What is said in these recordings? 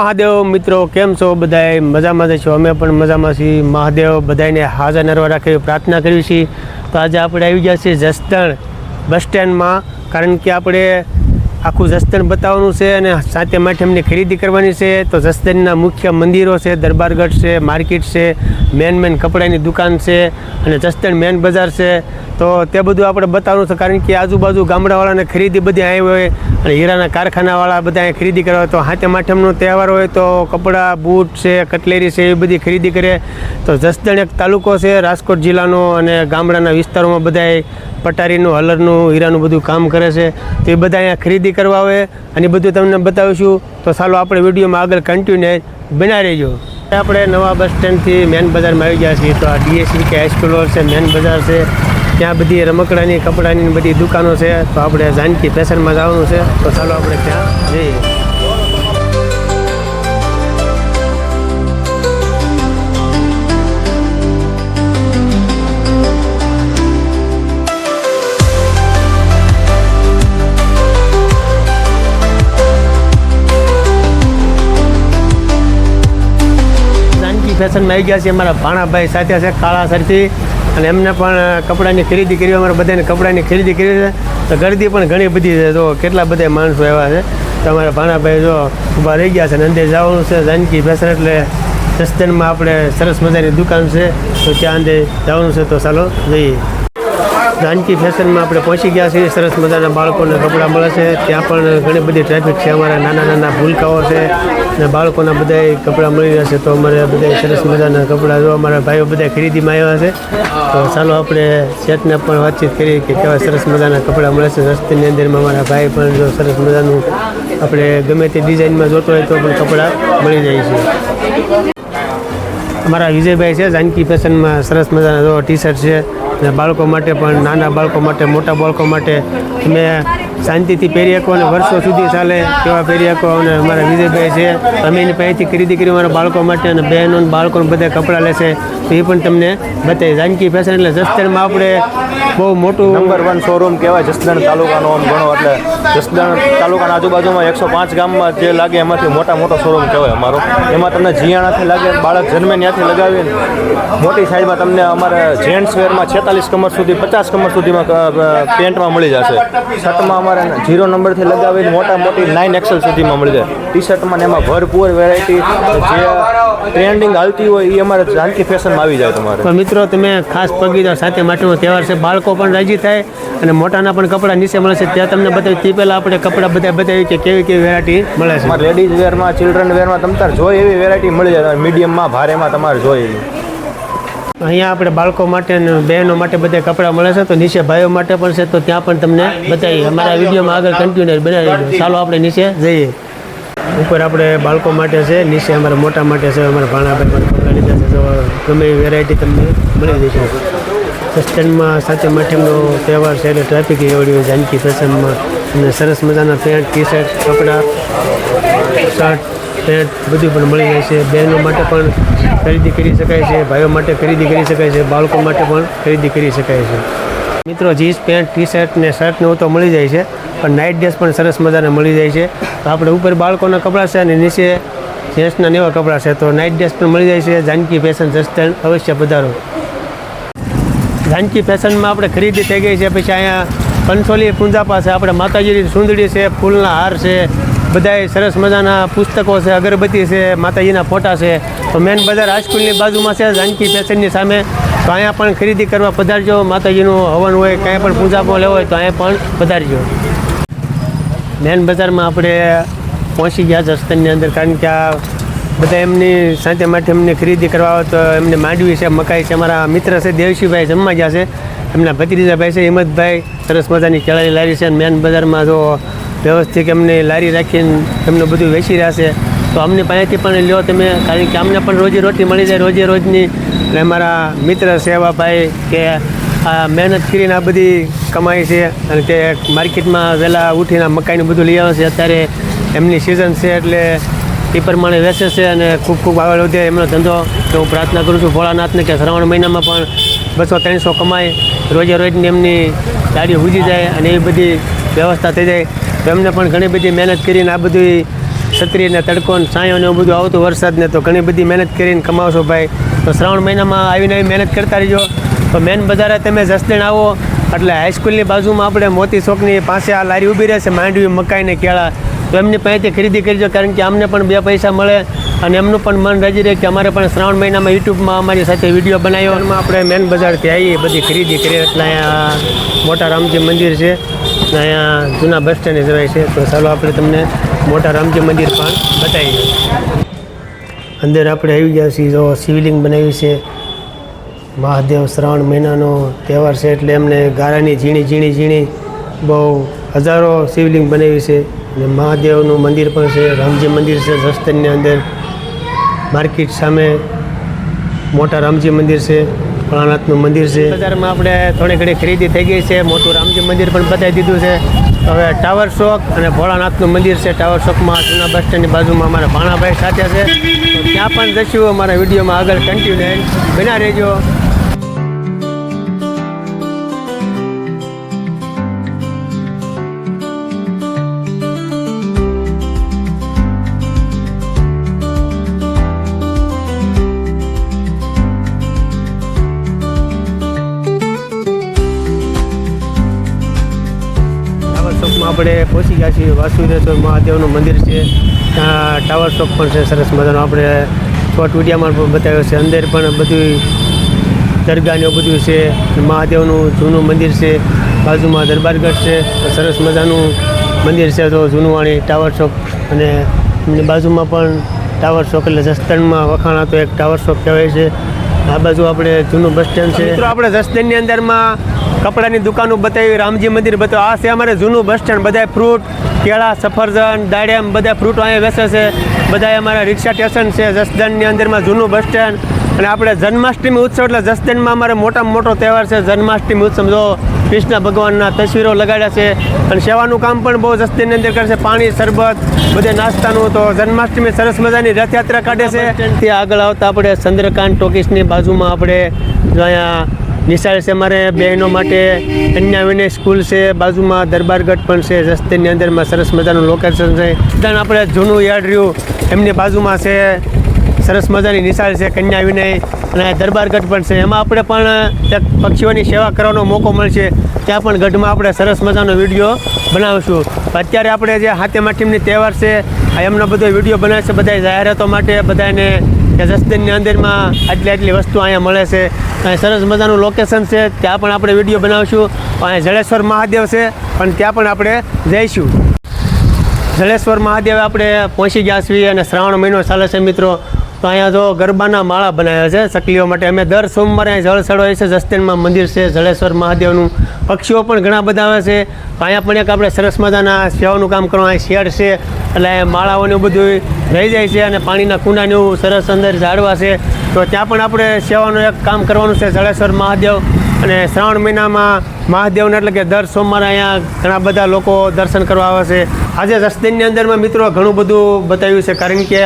મહાદેવ, મિત્રો, કેમ છો બધાય? મજામાં જ છો? અમે પણ મજામાં છીએ. મહાદેવ બધાને હાજર નરવા રાખે પ્રાર્થના કરવી છીએ. તો આજે આપણે આવી ગયા છીએ જસદણ બસ સ્ટેન્ડમાં. કારણ કે આપણે આખું જસદણ બતાવવાનું છે અને સાતે એમની ખરીદી કરવાની છે. તો જસદણના મુખ્ય મંદિરો છે, દરબારગઢ છે, માર્કેટ છે, મેન મેન કપડાની દુકાન છે અને જસદણ મેન બજાર છે. તો તે બધું આપણે બતાવવાનું છે કારણ કે આજુબાજુ ગામડાવાળાને ખરીદી બધી આવી હોય અને હીરાના કારખાનાવાળા બધા અહીં ખરીદી કરવા તો હાથે માઠમનો તહેવાર હોય તો કપડાં, બૂટ છે, કટલેરી છે એ બધી ખરીદી કરે. તો જસદણ એક તાલુકો છે, રાજકોટ જિલ્લાનો અને ગામડાના વિસ્તારોમાં બધાય પટારીનું, હલરનું, હીરાનું બધું કામ કરે છે. તો એ બધા અહીંયા ખરીદી કરવા આવે અને બધું તમને બતાવીશું, તો ચાલો આપણે વિડીયોમાં આગળ કન્ટિન્યુ બના રહેજો. આપણે નવા બસ સ્ટેન્ડથી મેન બજારમાં આવી ગયા છીએ, તો આ ડીએસવી કે હાઈસ્કૂલ છે, મેન બજાર છે, ત્યાં બધી રમકડાની, કપડાની બધી દુકાનો છે, તો આપણે જાનકી ફેશનમાં જવાનું છે, તો ચાલો આપણે ત્યાં જઈએ. ફેશનમાં આવી ગયા છે અમારા ભાણાભાઈ સાથે છે, કાળા સરથી. અને એમને પણ કપડાની ખરીદી કરી, અમારે બધાને કપડાની ખરીદી કરી છે. તો ગરદી પણ ઘણી બધી છે, જો કેટલા બધા માણસો એવા છે. તો અમારા ભાણાભાઈ જો ઊભા રહી ગયા છે અને અંદર જવાનું છે, જાનકી ફેશન એટલે સસ્તનમાં આપણે સરસ મજાની દુકાન છે. તો ત્યાં અંદર જવાનું છે, તો ચાલો જઈએ. જાનકી ફેશનમાં આપણે પહોંચી ગયા છીએ. સરસ મજાના બાળકોને કપડાં મળે છે. ત્યાં પણ ઘણી બધી ટ્રાફિક છે. અમારા નાના નાના ભૂલકાઓ છે. અને બાળકોના બધાય કપડાં મળી રહ્યા છે. તો અમારે બધા સરસ મજાના કપડાં જો અમારા ભાઈઓ બધા ખરીદીમાં આવ્યા છે. તો ચાલો આપણે સેટને પણ વાતચીત કરીએ કે કેવા સરસ મજાના કપડાં મળે છે. રસ્તીની અંદરમાં અમારા ભાઈ પણ જો સરસ મજાનું આપણે ગમે તે ડિઝાઇનમાં જોતો હોય તો પણ કપડાં મળી જાય છે. અમારા વિજયભાઈ છે. જાનકી ફેશનમાં સરસ મજાના જો ટી શર્ટ છે. અને બાળકો માટે પણ નાના બાળકો માટે મોટા બાળકો માટે તમે શાંતિથી પહેરી શકો અને વર્ષો સુધી ચાલે તેવા પહેરી શકો અને અમારા વિજયભાઈ છે. અમે એની પાસેથી ખરીદી કરી અમારા બાળકો માટે અને બહેનો બાળકોને બધા કપડાં લેશે. તો એ પણ તમને બતાવી જાનકી ફેશન એટલે જસદણમાં આપણે બહુ મોટું નંબર વન શોરૂમ કહેવાય જસદણ તાલુકાનો ગણો એટલે જસદણ તાલુકાના આજુબાજુમાં એકસો પાંચ ગામમાં જે લાગે એમાંથી મોટા મોટો શોરૂમ કહેવાય અમારો. એમાં તમને જીયાણાથી લાગે, બાળક જન્મે ત્યાંથી લગાવીને મોટી સાઈઝમાં તમને અમારે જેન્ટ્સ વેરમાં છેતાલીસ કમર સુધી, પચાસ કમર સુધીમાં પેન્ટમાં મળી જશે. શર્ટમાં અમારે ઝીરો નંબરથી લગાવીને મોટા મોટી નાઇન એક્સેલ સુધીમાં મળી જાય. ટી શર્ટમાં એમાં ભરપૂર વેરાયટી જે ટ્રેન્ડિંગ હાલતી હોય એ અમારે જાનકી ફેશનમાં આવી જાય તમારે. તો મિત્રો તમે ખાસ પગીદાર સાથે માટેનો તહેવાર છે. બાળકો પણ રાજી થાય અને મોટાના પણ કપડાં નીચે મળે છે. ત્યાં તમને બતાવી તે પહેલાં આપણે કપડાં બધા બતાવી કે કેવી કેવી વેરાયટી મળે છે. તમારે લેડીઝ વેરમાં ચિલ્ડ્રન વેરમાં તમે તાર જોઈએ એવી વેરાયટી મળી જાય. મીડિયમમાં ભારેમાં તમારે જોઈએ અહીંયા આપણે બાળકો માટે અને બહેનો માટે બધા કપડાં મળે છે તો નીચે ભાઈઓ માટે પણ છે તો ત્યાં પણ તમને બતાવીએ અમારા વિડીયોમાં આગળ કન્ટિન્યુ બનાવી દો ચાલો આપણે નીચે જઈએ. ઉપર આપણે બાળકો માટે છે નીચે અમારા મોટા માટે છે અમારા ભાણાભાઈ પણ કપડાં લીધા છે તો ગમે એવી વેરાયટી તમને મળી જશે. સસ્ટેન્ડમાં સાચે માઠેમનો તહેવાર છે એટલે ટ્રાફિક એવડી જાનકી ફેશનમાં અને સરસ મજાના પેન્ટ ટી શર્ટ કપડાં શર્ટ પેન્ટ બધું પણ મળી જાય છે. બહેનો માટે પણ ખરીદી કરી શકાય છે. ભાઈઓ માટે ખરીદી કરી શકાય છે. બાળકો માટે પણ ખરીદી કરી શકાય છે. મિત્રો, જીન્સ, પેન્ટ ટી શર્ટ ને શર્ટ ને તો મળી જાય છે. પણ નાઇટ ડ્રેસ પણ સરસ મજાને મળી જાય છે. તો આપણે ઉપર બાળકોના કપડાં છે અને નીચે જેન્ટ્સના એવા કપડાં છે. તો નાઇટ ડ્રેસ પણ મળી જાય છે. જાનકી ફેશન જસ્ટન અવશ્ય પધારો. જાનકી ફેશનમાં આપણે ખરીદી થઈ ગઈ છે. પછી અહીંયા કંસોલી પૂંજા પાસે આપણે માતાજીની સુંદડી છે, ફૂલના હાર છે. બધાય સરસ મજાના પુસ્તકો છે, અગરબત્તી છે, માતાજીના ફોટા છે. તો મેન બજાર હાઈસ્કૂલની બાજુમાં છે, જાનકી ફેશનની સામે. તો અહીંયા પણ ખરીદી કરવા પધારજો. માતાજીનું હવન હોય, કાંઈ પણ પૂજા પણ લેવો હોય, તો અહીંયા પણ પધારજો. મેન બજારમાં આપણે પહોંચી ગયા છે જસદણની અંદર. કારણ કે આ બધા એમની સાથે માટે એમને ખરીદી કરવા આવે તો એમને માંડવી છે, મકાઈ છે. અમારા મિત્ર છે, દેવશીભાઈ જમવા ગયા છે. એમના ભત્રીજાભાઈ છે, હિંમતભાઈ. સરસ મજાની કેળાની લારી છે. મેન બજારમાં જો વ્યવસ્થિત એમની લારી રાખીને એમનું બધું વેચી રહ્યા છે. તો અમને પાસેથી પણ લ્યો તમે, કારણ કે અમને પણ રોજી રોટી મળી જાય, રોજે રોજની. અને અમારા મિત્ર સેવાભાઈ કે આ મહેનત કરીને આ બધી કમાઈ છે અને તે માર્કેટમાં વહેલા ઉઠીને મકાઈનું બધું લઈ આવે છે. અત્યારે એમની સિઝન છે એટલે એ પ્રમાણે વેચે છે અને ખૂબ ખૂબ આગળ વધે એમનો ધંધો. તો હું પ્રાર્થના કરું છું ભોળાનાથને કે શ્રાવણ મહિનામાં પણ બસો ત્રણસો કમાય. રોજે રોજની એમની ગાડી ઉજી જાય અને એ બધી વ્યવસ્થા થઈ જાય. એમને પણ ઘણી બધી મહેનત કરીને આ બધું છત્રીને તડકો ને છાંયો ને એવું બધું આવતું વરસાદને, તો ઘણી બધી મહેનત કરીને કમાવશો ભાઈ. તો શ્રાવણ મહિનામાં આવીને આવી મહેનત કરતા રહેજો. તો મેન બજારે તમે જસદણ આવો. એટલે હાઈસ્કૂલની બાજુમાં આપણે મોતી ચોકની પાસે આ લારી ઊભી રહેશે માંડવી, મકાઈ ને કેળા. તો એમની પાસેથી ખરીદી કરજો, કારણ કે અમને પણ બે પૈસા મળે. અને એમનું પણ મન રાજી રહે કે અમારે પણ શ્રાવણ મહિનામાં યુટ્યુબમાં અમારી સાથે વીડિયો બનાવ્યો. એમાં આપણે મેન બજારથી આવીએ, બધી ખરીદી કરીએ. એટલે અહીંયા મોટા રામજી મંદિર છે અહીંયા જૂના બસ સ્ટેન્ડ જવાય છે. તો ચાલો આપણે તમને મોટા રામજી મંદિર પણ બતાવીએ. અંદર આપણે આવી ગયા છીએ, જો શિવલિંગ બનાવ્યું છે. મહાદેવ શ્રાવણ મહિનાનો તહેવાર છે એટલે એમને ગારાની ઝીણી ઝીણી ઝીણી બહુ હજારો શિવલિંગ બનાવી છે. અને મહાદેવનું મંદિર પણ છે, રામજી મંદિર છે સસ્તનની અંદર. માર્કેટ સામે મોટા રામજી મંદિર છે, ભોળાનાથનું મંદિર છે. બજારમાં આપણે થોડી ઘણી ખરીદી થઈ ગઈ છે, મોટું રામજી મંદિર પણ બતાવી દીધું છે. હવે ટાવર ચોક અને ભોળાનાથનું મંદિર છે ટાવર ચોકમાં જૂના બસ સ્ટેન્ડની બાજુમાં અમારા ભાણાભાઈ સાથે છે. ત્યાં પણ જશું, અમારા વિડીયોમાં આગળ કન્ટિન્યુ બના રહેજો. ટાવર આપણે પહોંચી ગયા છીએ વાસુદેશ્વર મહાદેવનું મંદિર છે. ત્યાં ટાવર ચોક પણ છે, સરસ મજાનો. આપણે શોર્ટ વિડીયામાં પણ બતાવ્યો છે. અંદર પણ બધું દરગાહ ને એવું બધું છે. મહાદેવનું જૂનું મંદિર છે. બાજુમાં દરબારગઢ છે. સરસ મજાનું મંદિર છે તો જૂનવાણી ટાવર ચોક અને બાજુમાં પણ ટાવર ચોક એટલે જસદણમાં વખાણાતો એક ટાવર ચોક કહેવાય છે. આ બાજુ આપણે જૂનું બસ સ્ટેન્ડ છે. મિત્રો, આપણે જસદણની અંદરમાં કપડાની દુકાનો બતાવી, રામજી મંદિર બતાવ્યું આ છે અમારે જૂનું બસ સ્ટેન્ડ બધા ફ્રૂટ કેળા, સફરજન, દાડિયામ બધા ફ્રૂટ અહીંયા વેચે છે. બધા અમારા રિક્ષા સ્ટેશન છે, જસદણની અંદરમાં જૂનું બસ સ્ટેન્ડ અને આપણે જન્માષ્ટમી ઉત્સવ, એટલે જસદણમાં અમારે મોટામાં મોટો તહેવાર છે જન્માષ્ટમી ઉત્સવ. જો કૃષ્ણ ભગવાનના તસવીરો લગાડ્યા છે. અને સેવાનું કામ પણ બહુ જસદણની અંદર કરે છે. પાણી, શરબત, બધે નાસ્તાનું. તો જન્માષ્ટમી સરસ મજાની રથયાત્રા કાઢે છે. ત્યાં આગળ આવતા આપણે ચંદ્રકાંત ટોકીસની બાજુમાં આપણે અહીંયા નિશાળ છે મારે બહેનો માટે. કન્યા વિનય સ્કૂલ છે, બાજુમાં દરબારગઢ પણ છે, રસ્તેની અંદરમાં સરસ મજાનું લોકેશન છે. ત્યાં આપણે જૂનું યાર્ડ રહ્યું, એમની બાજુમાં છે, સરસ મજાની નિશાળ છે કન્યા વિનય અને દરબારગઢ પણ છે. એમાં આપણે પણ પક્ષીઓની સેવા કરવાનો મોકો મળશે. ત્યાં પણ ગઢમાં આપણે સરસ મજાનો વીડિયો બનાવીશું. અત્યારે આપણે જે હાથે માટીમની તહેવાર છે એમનો બધો વીડિયો બનાવે છે બધા જાહેરાતો માટે બધાને કે જસદનની અંદરમાં આટલી આટલી વસ્તુ અહીંયા મળે છે. અહીં સરસ મજાનું લોકેશન છે. ત્યાં પણ આપણે વીડિયો બનાવીશું. અહીંયા જળેશ્વર મહાદેવ છે અને ત્યાં પણ આપણે જઈશું. જળેશ્વર મહાદેવ આપણે પહોંચી ગયા છીએ અને શ્રાવણ મહિનો ચાલે છે મિત્રો. તો અહીંયા જો ગરબાના માળા બનાવ્યા છે. સકલીઓ માટે અમે દર સોમવારે અહીં જળ ચડવાય છે. જસ્તેનમાં મંદિર છે, જળેશ્વર મહાદેવનું. પક્ષીઓ પણ ઘણા બધા આવે છે. અહીંયા પણ એક આપણે સરસ મજાના સેવાનું કામ કરવાનું અહીં શેડ છે. એટલે અહીંયા માળાઓને એવું બધું રહી જાય છે અને પાણીના કુંડાને એવું સરસ અંદર ઝાડવા છે. તો ત્યાં પણ આપણે સેવાનું એક કામ કરવાનું છે. જળેશ્વર મહાદેવ અને શ્રાવણ મહિનામાં મહાદેવને એટલે કે દર સોમવારે અહીંયા ઘણા બધા લોકો દર્શન કરવા આવે છે. આજે રસ્તેની અંદરમાં મિત્રો ઘણું બધું બતાવ્યું છે. કારણ કે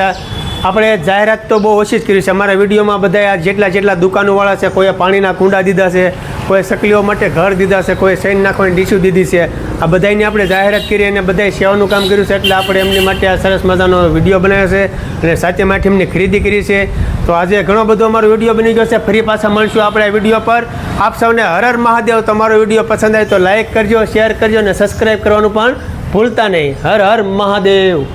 આપણે જાહેરાત તો બહુ ઓછી જ કરી છે. અમારા વિડીયોમાં બધા આ જેટલા જેટલા દુકાનોવાળા છે, કોઈએ પાણીના કુંડા દીધા છે કોઈ સકલીઓ માટે ઘર દીધા છે કોઈ સૈન નાખવાની ડીશું દીધી છે. આ બધાની આપણે જાહેરાત કરી અને બધાએ સેવાનું કામ કર્યું છે, એટલે આપણે એમની માટે આ સરસ મજાનો વીડિયો બનાવ્યો છે અને સાથે માટે એમની ખરીદી કરી છે. તો આજે ઘણો બધો અમારો વીડિયો બની ગયો છે. ફરી પાછા મળશું આપણે આ વીડિયો પર. આપ સૌને હર મહાદેવ. તમારો વીડિયો પસંદ આવે તો લાઇક કરજો, શેર કરજો અને સબસ્ક્રાઈબ કરવાનું પણ ભૂલતા નહીં. હર હર મહાદેવ.